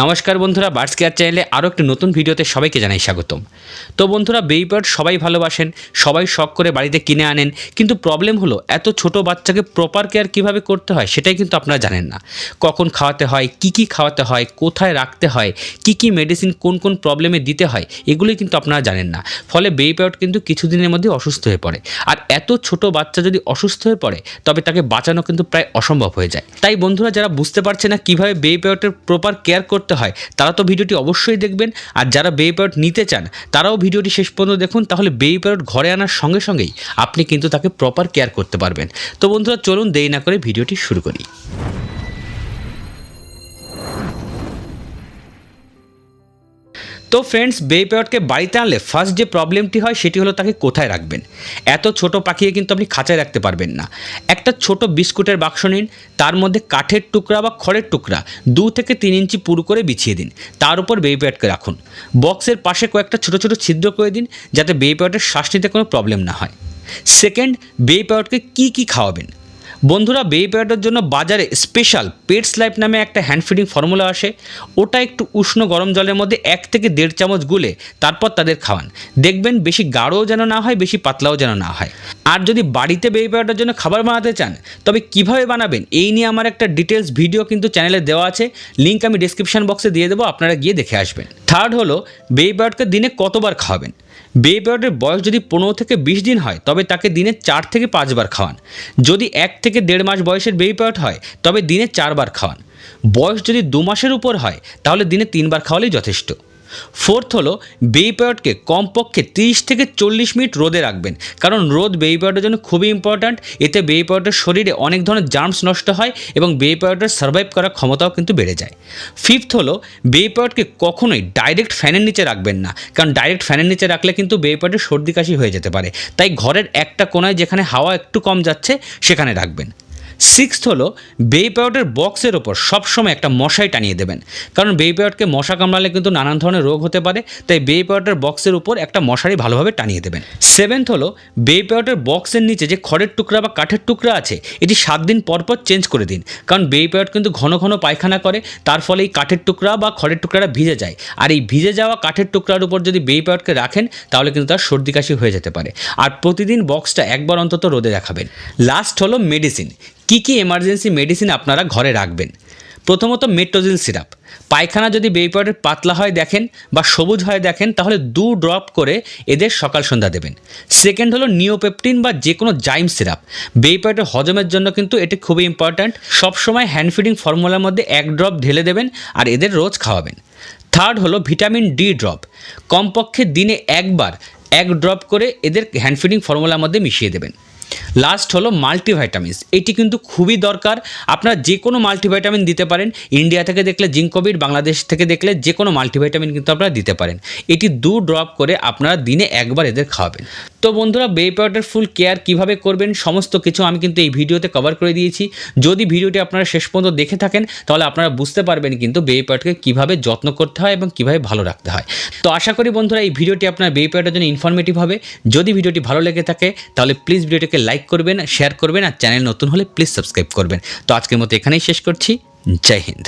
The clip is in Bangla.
নমস্কার বন্ধুরা বার্ডস কেয়ার চ্যানেলে আরও একটি নতুন ভিডিওতে সবাইকে জানাই স্বাগতম। তো বন্ধুরা বেবি বার্ড সবাই ভালোবাসেন, সবাই শখ করে বাড়িতে কিনে আনেন, কিন্তু প্রবলেম হলো এত ছোট বাচ্চাকে প্রপার কেয়ার কীভাবে করতে হয় সেটাই কিন্তু আপনারা জানেন না। কখন খাওয়াতে হয়, কি কি খাওয়াতে হয়, কোথায় রাখতে হয়, কি কি মেডিসিন কোন কোন প্রবলেমে দিতে হয়, এগুলোই কিন্তু আপনারা জানেন না। ফলে বেবি বার্ড কিন্তু কিছুদিনের মধ্যে অসুস্থ হয়ে পড়ে। আর এত ছোট বাচ্চা যদি অসুস্থ হয়ে পড়ে, তবে তাকে বাঁচানো কিন্তু প্রায় অসম্ভব হয়ে যায়। তাই বন্ধুরা, যারা বুঝতে পারছে না কীভাবে বেবি বার্ডের প্রপার কেয়ার হয়, তারা তো ভিডিওটি অবশ্যই দেখবেন। আর যারা বেবি প্যারট নিতে চান, তারাও ভিডিওটি শেষ পর্যন্ত দেখুন। তাহলে বেবি প্যারট ঘরে আনার সঙ্গে সঙ্গেই আপনি কিন্তু তাকে প্রপার কেয়ার করতে পারবেন। তো বন্ধুরা, চলুন দেরি না করে ভিডিওটি শুরু করি। তো ফ্রেন্ডস বেবি প্যারটকে বাড়িতে আনলে ফার্স্ট যে প্রবলেমটি হয় সেটি হলো তাকে কোথায় রাখবেন? এত ছোট পাখিকে কিন্তু আপনি খাঁচায় রাখতে পারবেন না। একটা ছোট বিস্কুটের বাক্স নিন, তার মধ্যে কাঠের টুকরা বা খড়ের টুকরা দু থেকে তিন ইঞ্চি পুরু করে বিছিয়ে দিন, তার উপর বেবি প্যারটকে রাখুন। বক্সের পাশে কয়েকটা ছোট ছোট ছিদ্র করে দিন, যাতে বেবি প্যারটের শ্বাস নিতে কোনো প্রবলেম না হয়। সেকেন্ড বেবি প্যারটকে কী কী খাওয়াবেন? বন্ধুরা, বেবি প্যাডের জন্য বাজারে স্পেশাল পেটস লাইফ নামে একটা হ্যান্ড ফিডিং ফর্মুলা আসে। ওটা একটু উষ্ণ গরম জলের মধ্যে এক থেকে দেড় চামচ গুলে তারপর তাদের খাওয়ান। দেখবেন বেশি গাঢ়ও যেন না হয়, বেশি পাতলাও যেন না হয়। আর যদি বাড়িতে বেবি প্যাডের জন্য খাবার বানাতে চান, তবে কীভাবে বানাবেন এই নিয়ে আমার একটা ডিটেলস ভিডিও কিন্তু চ্যানেলে দেওয়া আছে। লিঙ্ক আমি ডিসক্রিপশন বক্সে দিয়ে দেবো, আপনারা গিয়ে দেখে আসবেন। থার্ড হলো বেবি বার্ডকে দিনে কতবার খাওয়াবেন? বেবি বার্ডের বয়স যদি পনেরো থেকে বিশ দিন হয়, তবে তাকে দিনে চার থেকে পাঁচবার খাওয়ান। যদি এক থেকে দেড় মাস বয়সের বেবি বার্ড হয়, তবে দিনে চারবার খাওয়ান। বয়স যদি দু মাসের উপর হয়, তাহলে দিনে তিনবার খাওয়ালেই যথেষ্ট। ফোর্থ হলো প্যাডকে কমপক্ষে তিরিশ থেকে চল্লিশ মিনিট রোদে রাখবেন। কারণ রোদ বেবি প্যাডের জন্য খুবই ইম্পর্ট্যান্ট এতে বেবি প্যাডের শরীরে অনেক ধরনের জার্মস নষ্ট হয় এবং বেবি প্যাডের সার্ভাইভ করার ক্ষমতাও কিন্তু বেড়ে যায়। ফিফথ হলো প্যাডকে কখনোই ডাইরেক্ট ফ্যানের নিচে রাখবেন না। কারণ ডাইরেক্ট ফ্যানের নিচে রাখলে কিন্তু বেবি প্যাডের সর্দি কাশি হয়ে যেতে পারে। তাই ঘরের একটা কোনায় যেখানে হাওয়া একটু কম যাচ্ছে, সেখানে রাখবেন। সিক্সথ হলো বেবি প্যাডের বক্সের ওপর সবসময় একটা মশাই টানিয়ে দেবেন। কারণ বেবি প্যাডকে মশা কামড়ালে কিন্তু নানান ধরনের রোগ হতে পারে, তাই বেবি প্যাডের বক্সের উপর একটা মশারি ভালোভাবে টানিয়ে দেবেন। সেভেন্থ হলো বেবি প্যাডের বক্সের নিচে যে খড়ের টুকরা বা কাঠের টুকরা আছে, এটি সাত দিন পর পর চেঞ্জ করে দিন। কারণ বেবি প্যাড কিন্তু ঘন ঘন পায়খানা করে, তার ফলে এই কাঠের টুকরা বা খড়ের টুকরাটা ভিজে যায়। আর এই ভিজে যাওয়া কাঠের টুকরার উপর যদি বেবি প্যাডকে রাখেন, তাহলে কিন্তু তার সর্দি কাশি হয়ে যেতে পারে। আর প্রতিদিন বক্সটা একবার অন্তত রোদে রাখাবেন লাস্ট হলো মেডিসিন কী কী এমার্জেন্সি মেডিসিন আপনারা ঘরে রাখবেন? প্রথমত মেট্রোজিল সিরাপ। পায়খানা যদি বেবিপ্যাডের পাতলা হয় দেখেন বা সবুজ হয় দেখেন, তাহলে দু ড্রপ করে এদের সকাল সন্ধ্যা দেবেন। সেকেন্ড হলো নিওপেপটিন বা যে কোনো জাইম সিরাপ। বেবিপ্যাডের হজমের জন্য কিন্তু এটি খুবই ইম্পর্ট্যান্ট সবসময় হ্যান্ড ফিডিং ফর্মুলার মধ্যে এক ড্রপ ঢেলে দেবেন আর এদের রোজ খাওয়াবেন। থার্ড হলো ভিটামিন ডি ড্রপ কমপক্ষে দিনে একবার এক ড্রপ করে এদের হ্যান্ড ফিডিং ফর্মুলার মধ্যে মিশিয়ে দেবেন। লাস্ট হলো মাল্টিভাইটামিনস এটি কিন্তু খুবই দরকার। আপনারা যে কোনো মাল্টিভাইটামিন দিতে পারেন। ইন্ডিয়া থেকে দেখলে জিঙ্কোভিড বাংলাদেশ থেকে দেখলে যে কোনো মাল্টিভাইটামিন কিন্তু আপনারা দিতে পারেন। এটি দু ড্রপ করে আপনারা দিনে একবার এদের খাওয়াবেন। তো বন্ধুরা বেবি প্যাডের ফুল কেয়ার কীভাবে করবেন, সমস্ত কিছু আমি কিন্তু এই ভিডিওতে কভার করে দিয়েছি। যদি ভিডিওটি আপনারা শেষ পর্যন্ত দেখে থাকেন, তাহলে আপনারা বুঝতে পারবেন কিন্তু বেবি প্যাডকে কীভাবে যত্ন করতে হয় এবং কীভাবে ভালো রাখতে হয়। তো আশা করি বন্ধুরা, এই ভিডিওটি আপনার বেবি প্যাডের জন্য ইনফরমেটিভ হবে। যদি ভিডিওটি ভালো লেগে থাকে, তাহলে প্লিজ ভিডিওটিকে লাইক করবেন শেয়ার করবেন, আর চ্যানেল নতুন হলে প্লিজ সাবস্ক্রাইব করবেন। তো আজকের মতো এখানেই শেষ করছি। জয় হিন্দ।